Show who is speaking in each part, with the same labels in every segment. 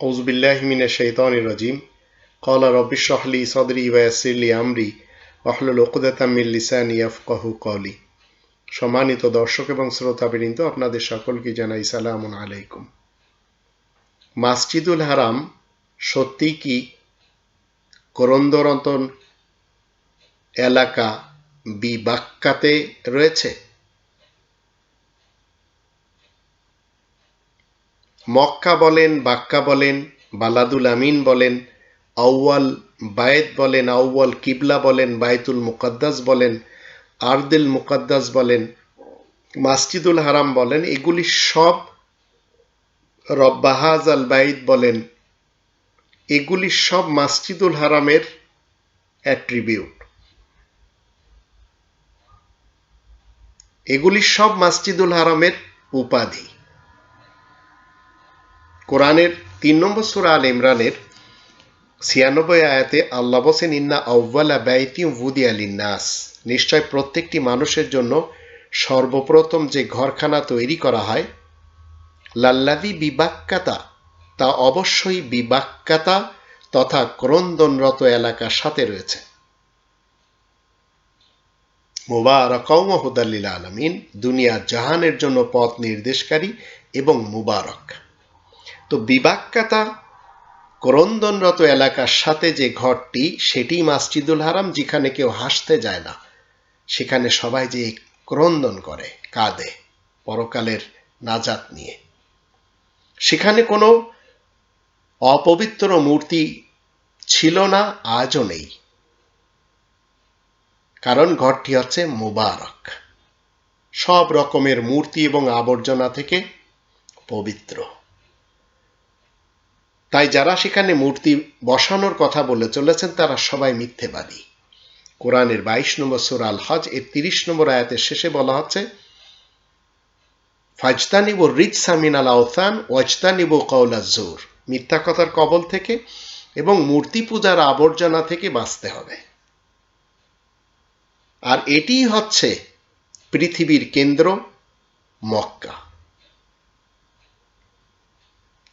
Speaker 1: রাজিম। কলা রবিশ রাহলি সদরি ওয়াসিরলি আমরি অহলুল ওকুদাতামিল লিসান ইয়াফকাহু কলি সম্মানিত দর্শক এবং শ্রোতা শ্রোতাবৃন্দ, আপনাদের সকলকে জানাই সালাম আলাইকুম। মাসজিদুল হারাম সত্যি কি করন্দরন্তন এলাকা বিবাক্কাতে রয়েছে? মক্কা বলেন, বাক্কা বলেন, বালাদুল আমিন বলেন, আউয়াল বায়েত বলেন, আউয়াল কিবলা বলেন বায়তুল মুকাদ্দাস বলেন, আরদিল মুকাদ্দাস বলেন, মাসজিদুল হারাম বলেন, এগুলি সব রব্বাহাজ আল বাইদ বলেন। এগুলি সব মাসজিদুল হারামের অ্যাট্রিবিউট। এগুলি সব মাসজিদুল হারামের উপাধি। কোরআনের তিন নম্বর সুরা আল ইমরানের ছিয়ানব্বই আয়াতে আল্লাহ ইন্না আউ্বালা ব্যয়তি উদি আলিনাস নিশ্চয় প্রত্যেকটি মানুষের জন্য সর্বপ্রথম যে ঘরখানা তৈরি করা হয় লাল্লাদি বিবাক্কাতা, তা অবশ্যই বিবাক্কাতা তথা ক্রন্দনরত এলাকার সাথে রয়েছে। মুবারকম হুদাল্লিল আলমিন দুনিয়া জাহানের জন্য পথ নির্দেশকারী এবং মুবারক। তো বিবাক্কাতা, ক্রন্দনরত এলাকার সাথে যে ঘরটি সেটি মাসজিদুল হারাম, যেখানে কেউ হাসতে যায় না। সেখানে সবাই যে ক্রন্দন করে, কাঁদে, পরকালের নাজাত নিয়ে। সেখানে কোনো অপবিত্র মূর্তি ছিল না, আজও নেই। কারণ ঘরটি হচ্ছে মুবারক। সব রকমের মূর্তি এবং আবর্জনা থেকে পবিত্র। তাই যারা সেখানে মূর্তি বসানোর কথা বলে চলেছেন, তারা সবাই মিথ্যেবাদী। কোরআনের বাইশ নম্বর সুরাল হজ এর তিরিশ নম্বর আয়াতের শেষে বলা হচ্ছে, ফাজতানিব রিচ সামিন আল আওথান ওয়াজতানিব কৌলা জোর। মিথ্যা কথার কবল থেকে এবং মূর্তি পূজার আবর্জনা থেকে বাঁচতে হবে। আর এটি হচ্ছে পৃথিবীর কেন্দ্র, মক্কা।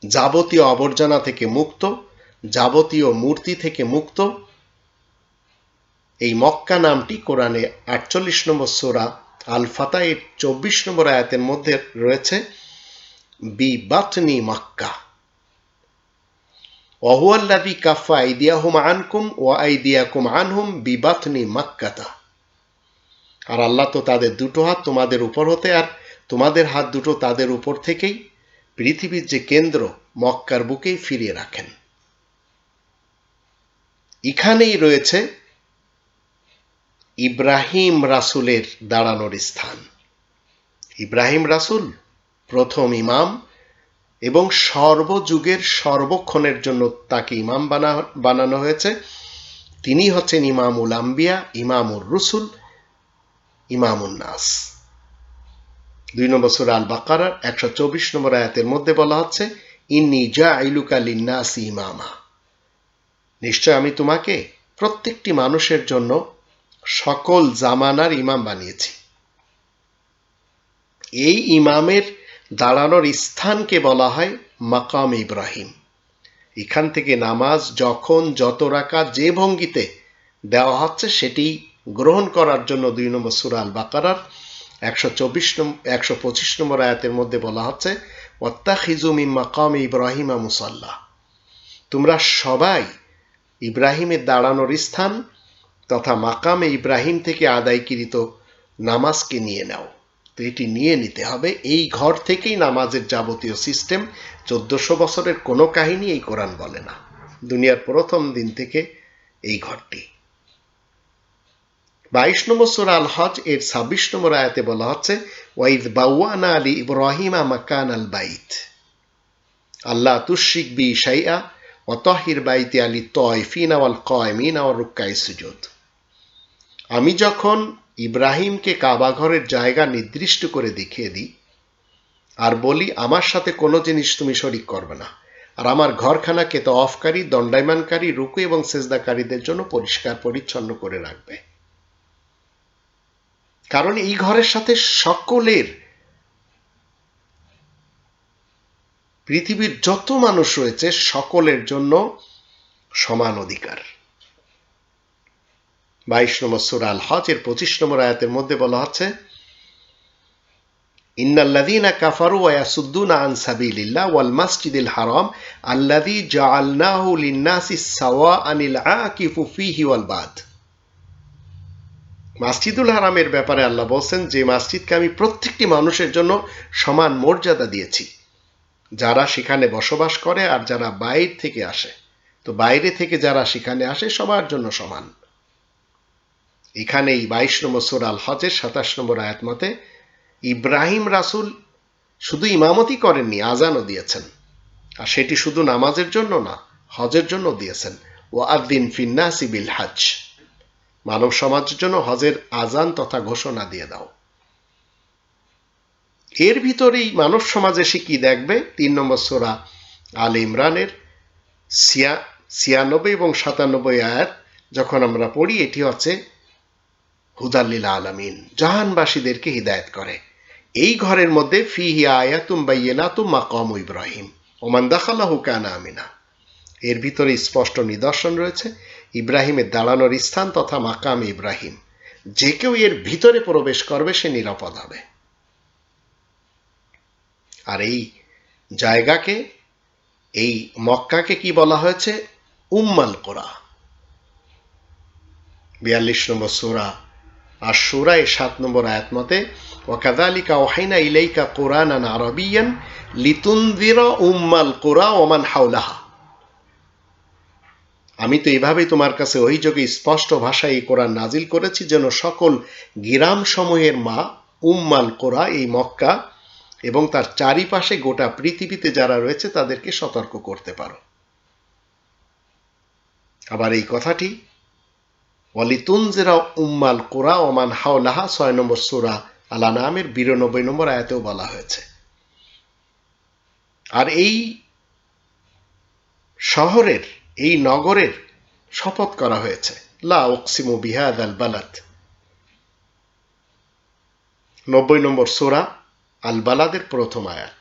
Speaker 1: যাবতীয় আবর্জনা থেকে মুক্ত, যাবতীয় মূর্তি থেকে মুক্ত। এই মক্কা নামটি কোরআনে আটচল্লিশ নম্বর সোরা আল ফাতাইয়ের চব্বিশ নম্বর আয়াতের মধ্যে রয়েছে, বি বাতনি মক্কা। অহুয়াল্লাদি কাফা আইদিয়াহুম আনকুম ও আইদিয়াকুম আনহুম বিবাতনি মাক্কাতা। আর আল্লাহ তো তাদের দুটো হাত তোমাদের উপর হতে, আর তোমাদের হাত দুটো তাদের উপর থেকেই পৃথিবীর যে কেন্দ্র মক্কার বুকেই ফিরিয়ে রাখেন। এখানেই রয়েছে ইব্রাহিম রাসুলের দাঁড়ানোর স্থান। ইব্রাহিম রাসুল প্রথম ইমাম এবং সর্বযুগের সর্বক্ষণের জন্য তাকে ইমাম বানা, বানানো হয়েছে। তিনি হচ্ছেন ইমামুল আম্বিয়া, ইমামুর রসুল ইমামুল নাস। দুই নম্বর সুরা আল বাকারার একশো চব্বিশ নম্বর আয়াতের মধ্যে বলা হচ্ছে, ইন্নি জা আইলুকা লিন্নাস ইমামা। নিশ্চয় আমি তোমাকে প্রত্যেকটি মানুষের জন্য সকল জামানার ইমাম বানিয়েছি। এই ইমামের দাঁড়ানোর স্থানকে বলা হয় মাকাম ইব্রাহিম। এখান থেকে নামাজ যখন যত রাখা যে ভঙ্গিতে দেওয়া হচ্ছে, সেটি গ্রহণ করার জন্য দুই নম্বর সুরা আল বাকারার একশো চব্বিশ একশো পঁচিশ নম্বর আয়াতের মধ্যে বলা হচ্ছে ওত্তা খিজুমি মাকাম ইব্রাহিমা মুসাল্লাহ তোমরা সবাই ইব্রাহিমের দাঁড়ানোর স্থান তথা মাকামে ইব্রাহিম থেকে আদায়কৃত নামাজকে নিয়ে নাও। তো এটি নিয়ে নিতে হবে। এই ঘর থেকেই নামাজের যাবতীয় সিস্টেম চোদ্দশো বছরের কোনো কাহিনী এই কোরআন বলে না। দুনিয়ার প্রথম দিন থেকে এই ঘরটি। বাইশ নম্বর সুরা আল হজ এর ছাব্বিশ নম্বর আয়াতে বলা হচ্ছে, ওয়াইদ বাউয়ানা আলী ইব্রাহিমা মাকান আল বাইত। আল্লাহ তুশিক বি সাইয়া অতহির বাইতে আলী তয়ফিন আওয়াল কয়মিন আওয়াল রুক্কাই সুজুদ। আমি যখন ইব্রাহিমকে কাবাঘরের জায়গা নির্দিষ্ট করে দেখিয়ে দিই, আর বলি, আমার সাথে কোনো জিনিস তুমি শরিক করবে না। আর আমার ঘরখানাকে তো অফকারী দণ্ডায়মানকারী, রুকু এবং সেজদাকারীদের জন্য পরিষ্কার পরিচ্ছন্ন করে রাখবে। কারণ এই ঘরের সাথে সকলের পৃথিবীর যত মানুষ রয়েছে, সকলের জন্য সমান অধিকার। বাইশ নম্বর সুরা আল হজ এর পঁচিশ নম্বর আয়াতের মধ্যে বলা হচ্ছে, ইন্নাল্লাযীনা কাফারু ওয়া ইয়াসুদ্দুনা আন সাবিলিল্লাহ ওয়াল মাসজিদিল হারাম আল্লাযী জাআলনাহু লিন-নাসি সাওয়াআনিল আকিফু ফীহি ওয়াল বাদ মাসজিদুল হারামের ব্যাপারে আল্লাহ বলছেন, যে মসজিদকে আমি প্রত্যেকটি মানুষের জন্য সমান মর্যাদা দিয়েছি। যারা সেখানে বসবাস করে আর যারা বাইরে থেকে আসে। তো বাইরে থেকে যারা সেখানে আসে, সবার জন্য সমান। এখানে এই বাইশ নম্বর সোরাল হজের সাতাশ নম্বর আয়াত মতে, ইব্রাহিম রাসুল শুধু ইমামতি করেননি আজানও দিয়েছেন। আর সেটি শুধু নামাজের জন্য না হজের জন্য দিয়েছেন। ও আদ্দিন ফিন্নাসি বিল হাজ মানব সমাজের জন্য হজের আজান তথা ঘোষণা দিয়ে দাও। এর ভিতরেই মানব সমাজে সে কি দেখবে? তিন নম্বর সোরা আল ইমরানের সিয়া ছিয়ানব্বই এবং সাতানব্বই আয়াত, যখন আমরা পড়ি, এটি হচ্ছে হুদাল্লিল আলামিন জাহানবাসীদেরকে হিদায়ত করে। এই ঘরের মধ্যে, ফিহি আয়াতুম বাইয়েনাতুম মাকাম ইব্রাহিম, ওমান দাখালাহু কানা আমিনা। এর ভিতরে স্পষ্ট নিদর্শন রয়েছে। ইব্রাহিমের দাঁড়ানোর স্থান তথা মাকাম ইব্রাহিম। যে কেউ এর ভিতরে প্রবেশ করবে, সে নিরাপদ হবে। আর এই জায়গাকে, এই মক্কাকে কি বলা হয়েছে? উম্মাল কোরা। বিয়াল্লিশ নম্বর সুরা আর সুরায় সাত নম্বর আয়াত মতে ওয়াকাদালিকা ওহাইনা ইলাইকা কোরআন আরবিয়ান লিতুনদিরা উম্মাল কোরা ওমান হাওলাহা। আমি তো এভাবেই তোমার কাছে অভিযোগে স্পষ্ট ভাষায় এই কোরআন নাজিল করেছি যেন সকল গিরাম সমূহের মা উম্মাল কোরা এই মক্কা এবং তার চারিপাশে গোটা পৃথিবীতে যারা রয়েছে তাদেরকে সতর্ক করতে পারো। আবার এই কথাটি অলিতুনজেরা উম্মাল কোরা ওমান হাওলাহা, ছয় নম্বর সুরা আলা নামের বিরানব্বই নম্বর আয়াতেও বলা হয়েছে। আর এই শহরের এই নগরের শপথ করা হয়েছে। লা ওকসিমু বিহাদ আল বালাদ। নব্বই নম্বর সোরা আল বালাদের প্রথম আয়াত।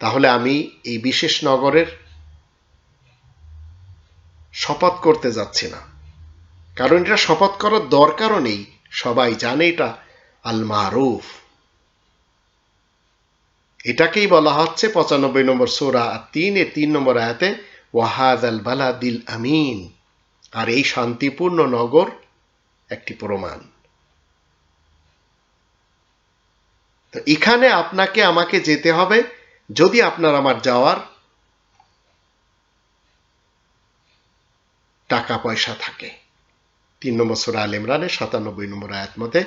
Speaker 1: তাহলে আমি এই বিশেষ নগরের শপথ করতে যাচ্ছি না। কারণ এটা শপথ করার দরকারও নেই। সবাই জানে এটা আল মারুফ। এটাকেই বলা হচ্ছে পঁচানব্বই নম্বর সোরা আর তিন তিন নম্বর আয়াতে ওয়াহাদ আল বালাদিল আমিন। আর এই শান্তিপূর্ণ নগর একটি প্রমাণ। তো এখানে আপনাকে, আমাকে যেতে হবে, যদি আপনার আমার যাওয়ার টাকা পয়সা থাকে। তিন নম্বর সুরা আল ইমরানের সাতানব্বই নম্বর আয়াত মতে,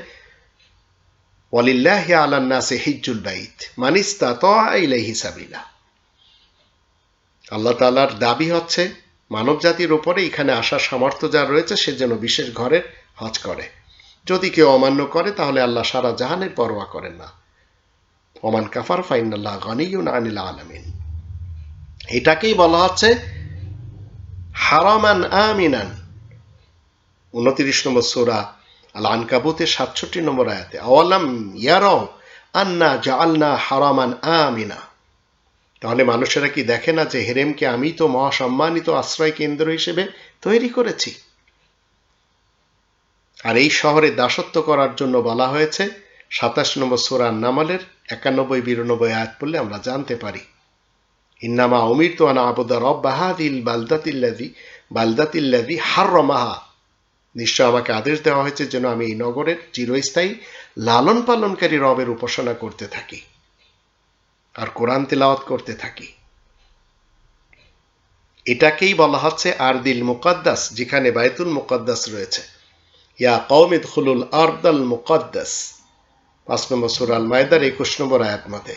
Speaker 1: ওয়ালিল্লাহি আলান্নাসে হিজ্জুল বাইত মানিস্তা তো ইলাইহি সাবিলা। আল্লাহ তালার দাবি হচ্ছে, মানব জাতির উপরে এখানে আসার সামর্থ্য যা রয়েছে, সে যেন বিশেষ ঘরের হজ করে। যদি কেউ অমান্য করে, তাহলে আল্লাহ সারা জাহানের পরোয়া করেন না। ওমান কাফার ফাইনাল্লাহ গনিউন আনিল আলামিন। এটাকেই বলা হচ্ছে, হারামান আমিনান। উনত্রিশ নম্বর সোরা আল আনকাবুতের সাতষট্টি নম্বর আয়াতে, আওয়ালাম ইয়ারাও আন্না জাআলনা হারামান আমিনা। তাহলে মানুষেরা কি দেখে না যে হেরেমকে আমি তো মহাসম্মানিত আশ্রয় কেন্দ্র হিসেবে তৈরি করেছি? আর এই শহরে দাসত্ব করার জন্য বলা হয়েছে, সাতাশ নম্বর সোরার নামালের একানব্বই বিরানব্বই আয়াত পড়লে আমরা জানতে পারি। ইন্নামা অমির তো আনা আবুদা রব বাহাদিল বালদাতিল্লাদি বালদাতিল্লাদি হার রমাহা নিশ্চয় আমাকে আদেশ দেওয়া হয়েছে যেন আমি এই নগরের চিরস্থায়ী লালন পালনকারী রবের উপাসনা করতে থাকি। আর কোরআন তেলাওয়াত করতে থাকি। এটাকেই বলা হচ্ছে আর দিল মুকদ্দাস, যেখানে বায়তুল মুকদ্দাস রয়েছে। ইয়া কৌমিদ খুলুল আর্দাল মুকদ্দাস। পাঁচ নম্বর সুরাল মায়দার একুশ নম্বর আয়াত মতে।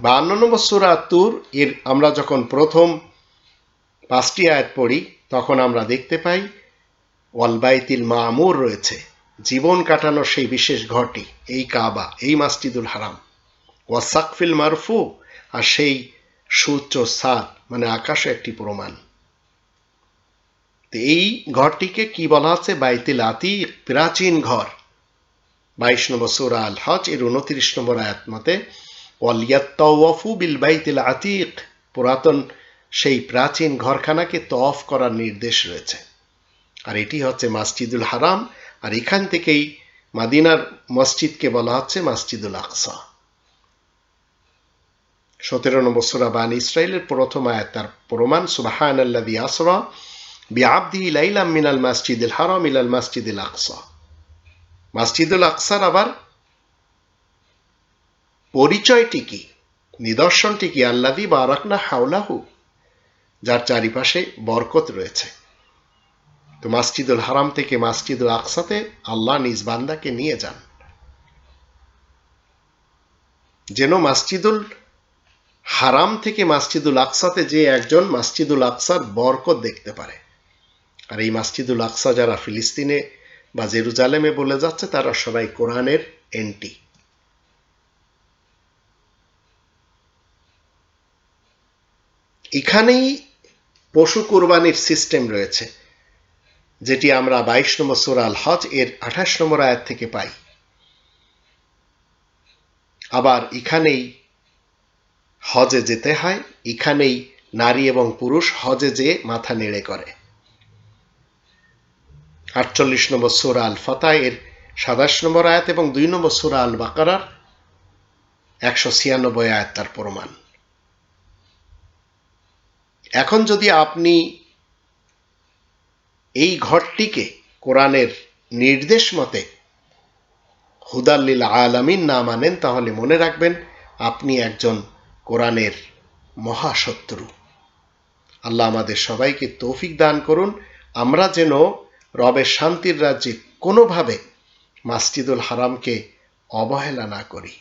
Speaker 1: বাহান্ন নম্বর সুরা তুর, এর আমরা যখন প্রথম পাঁচটি আয়াত পড়ি, তখন আমরা দেখতে পাই ওয়ালবাইতিল মামুর রয়েছে। জীবন কাটানোর সেই বিশেষ ঘরটি, এই কাবা, এই মাসজিদুল হারাম। ওয়াসাকফিল মারফু, আর সেই সুচ্চ সাদ মানে আকাশে একটি প্রমাণ। এই ঘরটিকে কি বলা হচ্ছে বাইতিল আতি প্রাচীন ঘর। বাইশ নম্বর সুরা আল হজ এর উনত্রিশ নম্বর আয়াত মতে ওয়ালিয়াত্তাওয়াফু বিল বাইতিল আতিক, পুরাতন সেই প্রাচীন ঘরখানাকে তফ করার নির্দেশ রয়েছে। আর এটি হচ্ছে মাসজিদুল হারাম আর এখান থেকেই মাদিনার মসজিদকে বলা হচ্ছে মসজিদুল আকসা। সতেরো নম্বর সুরা বান ইসরায়েলের প্রথম আয়াত, তার প্রমাণ সুবাহান আল্লাদি আসরা বিআবদি লাইলাম মিনাল মসজিদুল হারাম ইলাল মসজিদুল আকসা। মসজিদুল আকসার আবার পরিচয়টি কি? নিদর্শনটি কি? আল্লাদি বারাকনা হাওলাহু, যার চারিপাশে বরকত রয়েছে। তো মাসজিদুল হারাম থেকে মাসজিদুল আকসাতে আল্লাহ নিজ বান্দাকে নিয়ে যান। যেন মাসজিদুল হারাম থেকে মাসজিদুল আকসাতে যে একজন মাসজিদুল আকসার বরকত দেখতে পারে। আর এই মাসজিদুল আকসা যারা ফিলিস্তিনে বা জেরুজালেমে বলে যাচ্ছে, তারা সবাই কোরআনের এন্টি। এখানেই পশু কোরবানির সিস্টেম রয়েছে। যেটি আমরা বাইশ নম্বর সুরাল হজ এর আঠাশ নম্বর আয়াত থেকে পাই। আবার এখানেই হজে যেতে হয়, এখানেই নারী এবং পুরুষ হজে যেয়ে মাথা নেড়ে করে। আটচল্লিশ নম্বর সুরা আল ফতা এর সাতাশ নম্বর আয়াত এবং দুই নম্বর সুরা আল বাকারার একশো ছিয়ানব্বই আয়াত তার প্রমাণ। এখন যদি আপনি এই ঘরটিকে কোরআনের নির্দেশ মতে হুদাল্লিল আলামিন না মানেন, তাহলে মনে রাখবেন আপনি একজন কোরআনের মহাশত্রু। আল্লাহ আমাদের সবাইকে তৌফিক দান করুন। আমরা যেন রবের শান্তির রাজ্যে কোনোভাবে মাসজিদুল হারামকে অবহেলা না করি।